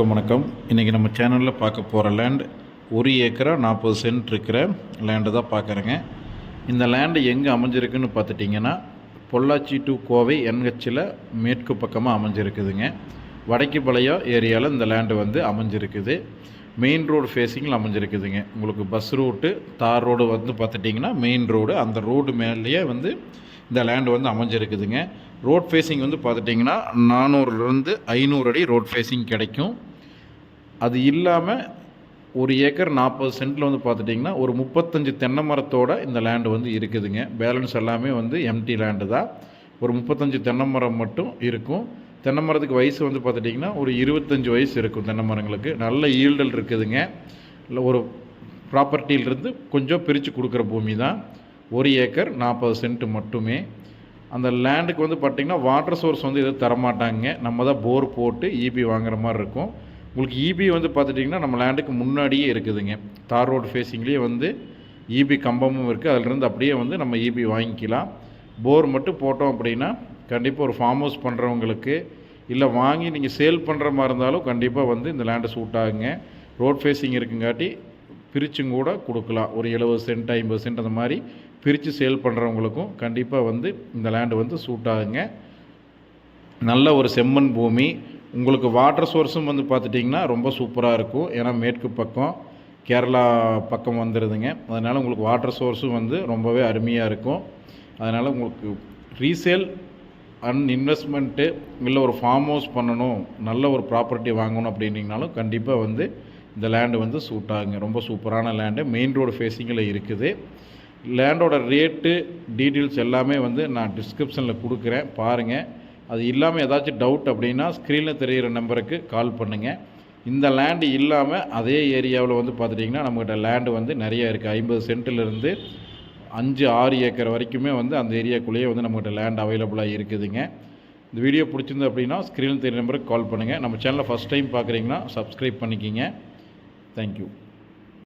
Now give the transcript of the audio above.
அனைவருக்கும் வணக்கம். இன்றைக்கி நம்ம சேனலில் பார்க்க போகிற லேண்ட் ஒரு ஏக்கரா நாற்பது சென்ட் இருக்கிற லேண்டு தான் பார்க்குறேங்க. இந்த லேண்டு எங்கே அமைஞ்சிருக்குன்னு பார்த்துட்டிங்கன்னா பொள்ளாச்சி டு கோவை என்ஹெச்சில் மேற்கு பக்கமாக அமைஞ்சிருக்குதுங்க. வடக்குப்பாளையம் ஏரியாவில் இந்த லேண்டு வந்து அமைஞ்சிருக்குது. மெயின் ரோடு ஃபேஸிங்கில் அமைஞ்சிருக்குதுங்க. உங்களுக்கு பஸ் ரூட்டு தார் ரோடு வந்து பார்த்துட்டிங்கன்னா மெயின் ரோடு அந்த ரோடு மேலேயே வந்து இந்த லேண்டு வந்து அமைஞ்சிருக்குதுங்க. ரோட் ஃபேஸிங் வந்து பார்த்துட்டிங்கன்னா நானூறுலேருந்து ஐநூறு அடி ரோட் ஃபேஸிங் கிடைக்கும். அது இல்லாமல் ஒரு ஏக்கர் நாற்பது சென்ட்டில் வந்து பார்த்துட்டிங்கன்னா ஒரு முப்பத்தஞ்சு தென்னை மரத்தோட இந்த லேண்டு வந்து இருக்குதுங்க. பேலன்ஸ் எல்லாமே வந்து எம்டி லேண்டு தான். ஒரு முப்பத்தஞ்சு தென்னை மரம் மட்டும் இருக்கும். தென்னை மரத்துக்கு வயசு வந்து பார்த்துட்டிங்கன்னா ஒரு இருபத்தஞ்சி வயசு இருக்கும் தென்னை மரங்களுக்கு. நல்ல ஈல்டல் இருக்குதுங்க. இல்லை ஒரு ப்ராப்பர்ட்டியிலிருந்து கொஞ்சம் பிரித்து கொடுக்குற பூமி தான். ஒரு ஏக்கர் நாற்பது சென்ட் மட்டுமே. அந்த லேண்டுக்கு வந்து பார்த்திங்கன்னா வாட்டர் சோர்ஸ் வந்து எதுவும் தரமாட்டாங்க. நம்ம தான் போர் போட்டு இபி வாங்குற மாதிரி இருக்கும். உங்களுக்கு இபி வந்து பார்த்துட்டிங்கன்னா நம்ம லேண்டுக்கு முன்னாடியே இருக்குதுங்க. தார் ரோடு ஃபேஸிங்லேயே வந்து இபி கம்பமும் இருக்குது அதிலிருந்து அப்படியே வந்து நம்ம இபி வாங்கிக்கலாம். போர் மட்டும் போட்டோம் அப்படின்னா கண்டிப்பாக ஒரு ஃபார்ம் ஹவுஸ் பண்ணுறவங்களுக்கு இல்லை வாங்கி நீங்கள் சேல் பண்ணுற மாதிரி இருந்தாலும் கண்டிப்பாக வந்து இந்த லேண்டு சூட் ஆகுங்க. ரோட் ஃபேஸிங் இருக்குங்காட்டி பிரிச்சும் கூட கொடுக்கலாம். ஒரு எழுபது சென்ட் ஐம்பது சென்ட் அந்த மாதிரி பிரித்து சேல் பண்ணுறவங்களுக்கும் கண்டிப்பாக வந்து இந்த லேண்டு வந்து சூட் ஆகுங்க. நல்ல ஒரு செம்மண் பூமி உங்களுக்கு வாட்டர் சோர்ஸும் வந்து பார்த்துட்டிங்கன்னா ரொம்ப சூப்பராக இருக்கும். ஏன்னா மேற்கு பக்கம் கேரளா பக்கம் வந்துடுதுங்க அதனால் உங்களுக்கு வாட்டர் சோர்ஸும் வந்து ரொம்பவே அருமையாக இருக்கும். அதனால் உங்களுக்கு ரீசேல் அண்ட் இன்வெஸ்ட்மெண்ட்டு இல்லை ஒரு ஃபார்ம் ஹவுஸ் பண்ணணும் நல்ல ஒரு ப்ராப்பர்ட்டி வாங்கணும் அப்படின்னிங்கனாலும் கண்டிப்பாக வந்து இந்த லேண்டு வந்து சூட் ஆகுங்க. ரொம்ப சூப்பரான லேண்டு மெயின் ரோடு ஃபேஸிங்கில் இருக்குது. லேண்டோட ரேட்டு டீட்டெயில்ஸ் எல்லாமே வந்து நான் டிஸ்கிரிப்ஷனில் கொடுக்குறேன். பாருங்கள் அது இல்லாமல் ஏதாச்சும் டவுட் அப்படின்னா ஸ்க்ரீனில் தெரிகிற நம்பருக்கு கால் பண்ணுங்கள் இந்த லேண்டு இல்லாமல் அதே ஏரியாவில் வந்து பார்த்துட்டிங்கன்னா நம்மக்கிட்ட லேண்டு வந்து நிறைய இருக்குது ஐம்பது சென்ட்டிலிருந்து அஞ்சு ஆறு ஏக்கர் வரைக்குமே வந்து அந்த ஏரியாக்குள்ளேயே வந்து நம்மகிட்ட லேண்ட் அவைலபிளாக இருக்குதுங்க. இந்த வீடியோ பிடிச்சிருந்து அப்படின்னா ஸ்க்ரீனில் தெரியும் நம்பருக்கு கால் பண்ணுங்கள் நம்ம சேனலை ஃபஸ்ட் டைம் பார்க்குறீங்கன்னா சப்ஸ்கிரைப் பண்ணிக்கிங்க. Thank you